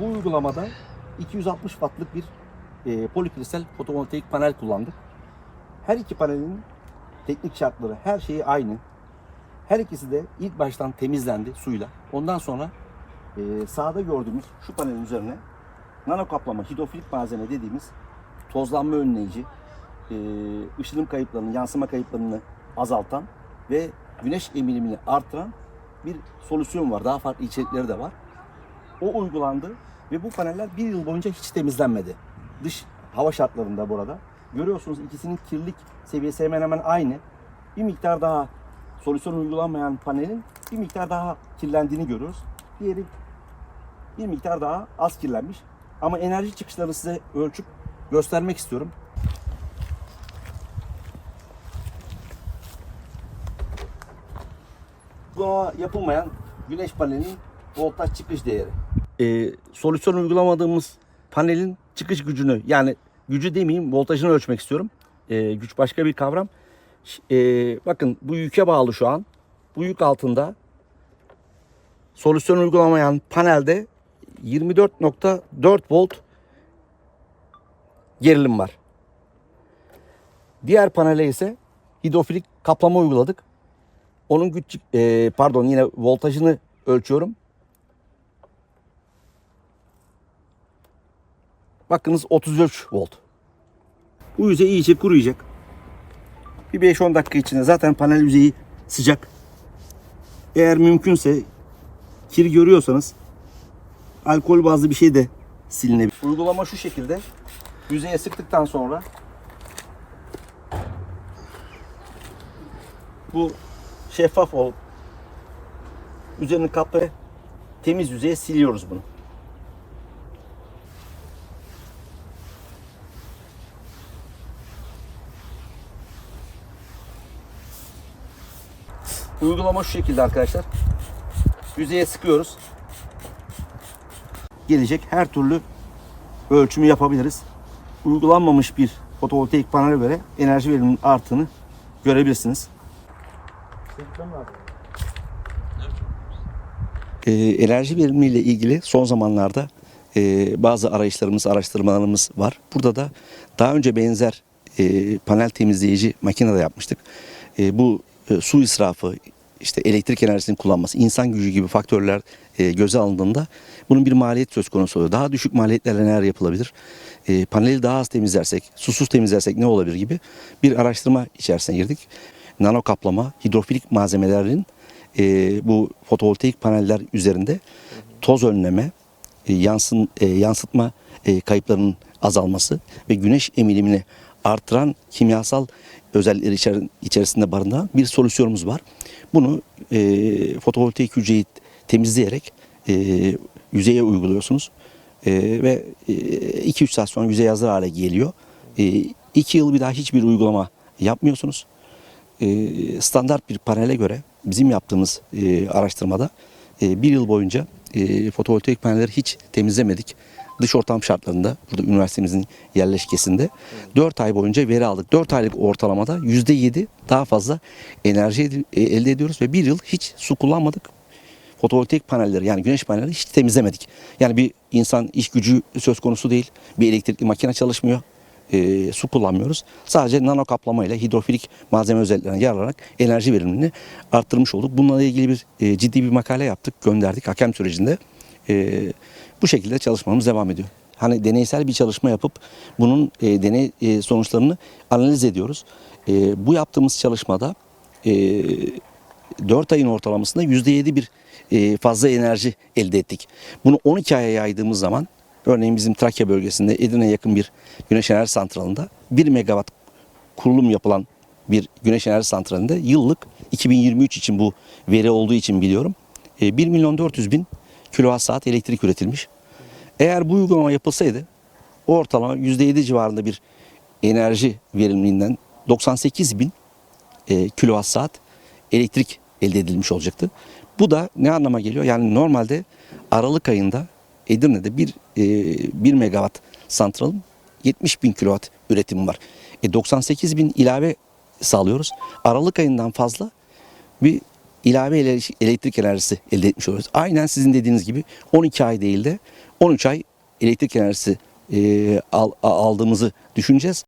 bu uygulamada 260 wattlık bir e, polikristal fotovoltaik panel kullandık. Her iki panelin teknik şartları, her şeyi aynı. Her ikisi de ilk baştan temizlendi suyla. Ondan sonra e, sağda gördüğümüz şu panelin üzerine nano kaplama, hidrofilik malzeme dediğimiz tozlanma önleyici, e, ışınım kayıplarını, yansıma kayıplarını azaltan ve güneş emilimini artıran bir solüsyon var. Daha farklı içerikleri de var. O uygulandı ve bu paneller bir yıl boyunca hiç temizlenmedi. Dış hava şartlarında burada. Görüyorsunuz ikisinin kirlilik seviyesi hemen hemen aynı. Bir miktar daha solüsyon uygulanmayan panelin bir miktar daha kirlendiğini görüyoruz. Diğeri bir miktar daha az kirlenmiş. Ama enerji çıkışlarını size ölçüp göstermek istiyorum. Buna yapılmayan güneş panelinin voltaj çıkış değeri. Ee, solüsyon uygulamadığımız panelin çıkış gücünü yani gücü demeyeyim voltajını ölçmek istiyorum. Ee, güç başka bir kavram. Ee, bakın bu yüke bağlı şu an. Bu yük altında solüsyon uygulamayan panelde 24.4 volt gerilim var. Diğer panele ise hidrofilik kaplama uyguladık. Onun güç e, pardon yine voltajını ölçüyorum. Bakınız 33 volt. Bu yüzey iyice kuruyacak. Bir 5-10 dakika içinde zaten panel yüzeyi sıcak. Eğer mümkünse kir görüyorsanız alkol bazlı bir şey de silinebilir. Uygulama şu şekilde. Yüzeye sıktıktan sonra bu şeffaf olup üzerini kaplayıp temiz yüzeye siliyoruz bunu. Uygulama şu şekilde arkadaşlar. Yüzeye sıkıyoruz. Gelecek her türlü ölçümü yapabiliriz. Uygulanmamış bir fotovoltaik panele göre enerji veriminin arttığını görebilirsiniz. Ee, enerji verimiyle ilgili son zamanlarda e, bazı arayışlarımız, araştırmalarımız var. Burada da daha önce benzer e, panel temizleyici makine de yapmıştık. E, bu e, su israfı, işte elektrik enerjisinin kullanması, insan gücü gibi faktörler e, göze alındığında bunun bir maliyet söz konusu oluyor. Daha düşük maliyetlerle neler yapılabilir? E, paneli daha az temizlersek, susuz temizlersek ne olabilir gibi bir araştırma içerisine girdik. Nano kaplama, hidrofilik malzemelerin e, bu fotovoltaik paneller üzerinde toz önleme, e, yansın, e, yansıtma e, kayıplarının azalması ve güneş emilimini artıran kimyasal özellikleri içer- içerisinde barındıran bir solüsyonumuz var. Bunu e, fotovoltaik hücreyi temizleyerek e, yüzeye uyguluyorsunuz. E, ve 2-3 saat sonra yüzey hazır hale geliyor. 2 yıl bir daha hiçbir uygulama yapmıyorsunuz. E, standart bir panele göre bizim yaptığımız e, araştırmada e, bir yıl boyunca e, fotovoltaik panelleri hiç temizlemedik. Dış ortam şartlarında burada üniversitemizin yerleşkesinde 4 ay boyunca veri aldık. 4 aylık ortalamada %7 daha fazla enerji e, elde ediyoruz ve bir yıl hiç su kullanmadık. Fotovoltaik panelleri yani güneş panelleri hiç temizlemedik. Yani bir insan iş gücü söz konusu değil. Bir elektrikli makine çalışmıyor. E, su kullanmıyoruz. Sadece nano kaplama ile hidrofilik malzeme özelliklerine yarararak enerji verimini arttırmış olduk. Bununla ilgili bir e, ciddi bir makale yaptık, gönderdik hakem sürecinde. E, bu şekilde çalışmamız devam ediyor. Hani deneysel bir çalışma yapıp bunun e, deney e, sonuçlarını analiz ediyoruz. E, bu yaptığımız çalışmada e, 4 ayın ortalamasında %7 bir e, fazla enerji elde ettik. Bunu 12 aya yaydığımız zaman örneğin bizim Trakya bölgesinde Edirne'ye yakın bir güneş enerji santralında 1 megawatt kurulum yapılan bir güneş enerji santralinde yıllık 2023 için bu veri olduğu için biliyorum. e, 1 milyon 400 bin kilowatt saat elektrik üretilmiş. Eğer bu uygulama yapılsaydı ortalama %7 civarında bir enerji verimliliğinden 98 bin e, kilowatt saat elektrik elde edilmiş olacaktı. Bu da ne anlama geliyor? Yani normalde Aralık ayında Edirne'de bir, e, 1 megawatt santralın 70 bin kilowatt üretimi var. E, 98 bin ilave sağlıyoruz. Aralık ayından fazla bir ilave ele- elektrik enerjisi elde etmiş oluyoruz. Aynen sizin dediğiniz gibi 12 ay değil de 13 ay elektrik enerjisi e, al- aldığımızı düşüneceğiz.